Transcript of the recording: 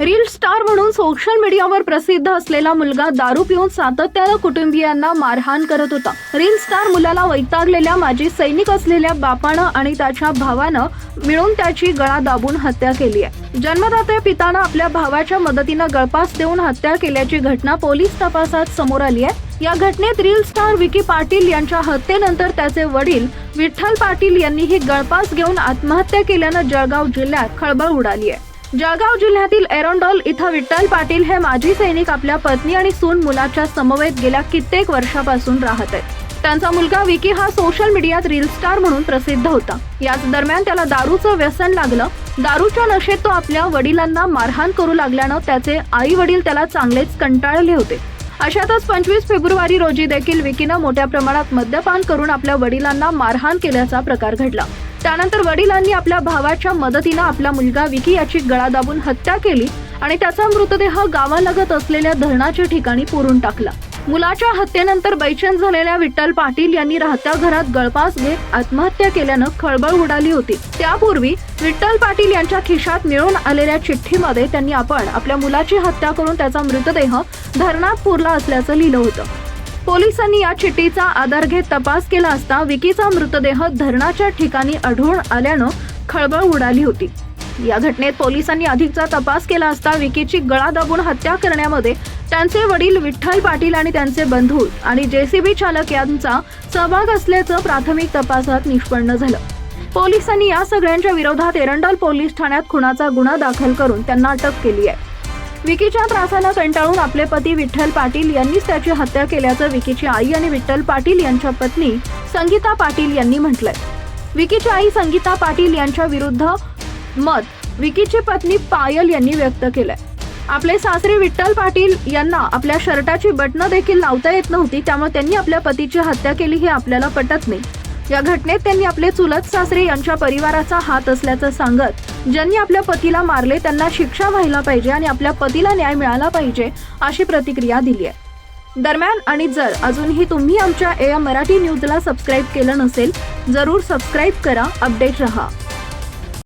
Reel star म्हणून social मीडियावर प्रसिद्ध असलेला मुलगा दारू पिऊन सातत्यानं कुटुंबियांना मारहाण करत होता. रील स्टार मुलाला वैतागलेल्या माजी सैनिक असलेल्या बापानं आणि त्याच्या भावानं मिळून त्याची गळा दाबून हत्या केली आहे. जन्मदात्या पितानं आपल्या भावाच्या मदतीनं गळपास देऊन हत्या केल्याची घटना पोलीस तपासात समोर आली आहे. या घटनेत रील स्टार विकी पाटील यांच्या हत्येनंतर त्याचे वडील विठ्ठल पाटील यांनीही गळपास घेऊन आत्महत्या केल्यानं जळगाव जिल्ह्यात खळबळ उडाली आहे. जळगाव जिल्ह्यातील एरोंडोल इथं विठ्ठल पाटील हे माजी सैनिक आपल्या पत्नी आणि सून मुलाच्या समवेत गेल्या कित्येक वर्षापासून राहत आहेत. त्यांचा मुलगा विकी हा सोशल मीडियात रील स्टार म्हणून प्रसिद्ध होता. याच दरम्यान त्याला दारूचं व्यसन लागलं. दारूच्या नशेत तो आपल्या वडिलांना मारहाण करू लागल्यानं त्याचे आई वडील त्याला चांगलेच कंटाळले होते. अशातच पंचवीस फेब्रुवारी रोजी देखील विकीनं मोठ्या प्रमाणात मद्यपान करून आपल्या वडिलांना मारहाण केल्याचा प्रकार घडला. त्यानंतर वडिलांनी आपल्या भावाच्या मदतीनं आपला मुलगा विकी याची गळा दाबून हत्या केली आणि त्याचा मृतदेह गावालगत असलेल्या धरणाच्या ठिकाणी पुरून टाकला. मुलाच्या हत्येनंतर बैचेन झालेल्या विठ्ठल पाटील यांनी राहत्या घरात गळपास घेत आत्महत्या केल्यानं खळबळ उडाली होती. त्यापूर्वी विठ्ठल पाटील यांच्या खिशात मिळून आलेल्या चिठ्ठीमध्ये त्यांनी आपण आपल्या मुलाची हत्या करून त्याचा मृतदेह धरणात पुरला असल्याचं लिहिलं होतं. पोलिसांनी या चिठ्ठीचा आधार घेत तपास केला असता विकीचा मृतदेह धरणाच्या ठिकाणी आढळून आल्यानं खळबळ उडाली होती. या घटनेत पोलिसांनी अधिकचा तपास केला असता विकीची गळा दाबून हत्या करण्यामध्ये त्यांचे वडील विठ्ठल पाटील आणि त्यांचे बंधू आणि जेसीबी चालक यांचा सहभाग असल्याचं प्राथमिक तपासात निष्पन्न झालं. पोलिसांनी या सगळ्यांच्या विरोधात एरंडल पोलीस ठाण्यात खुनाचा गुन्हा दाखल करून त्यांना अटक केली आहे. विकीच्या त्रासाला कंटाळून आपले पती विठ्ठल पाटील यांनीच त्याची हत्या केल्याचं विकीची आई आणि विठ्ठल पाटील यांच्या पत्नी संगीता पाटील यांनी म्हटलंय. विकीची आई संगीता पाटील यांच्या विरुद्ध मत विकीची पत्नी पायल यांनी व्यक्त केलंय. आपले सासरे विठ्ठल पाटील यांना आपल्या शर्टाची बटणं देखील लावता येत नव्हती त्यामुळे त्यांनी आपल्या पतीची हत्या केली हे आपल्याला पटत नाही. या घटनेत त्यांनी आपले चुलत सासरे यांच्या परिवाराचा हात असल्याचं सांगत ज्यांनी आपल्या पतीला मारले त्यांना शिक्षा व्हायला पाहिजे आणि आपल्या पतीला न्याय मिळाला पाहिजे अशी प्रतिक्रिया दिली आहे. दरम्यान आणि जर अजूनही तुम्ही आमच्या ए मराठी न्यूजला सबस्क्राईब केलं नसेल जरूर सबस्क्राईब करा अपडेट रहा.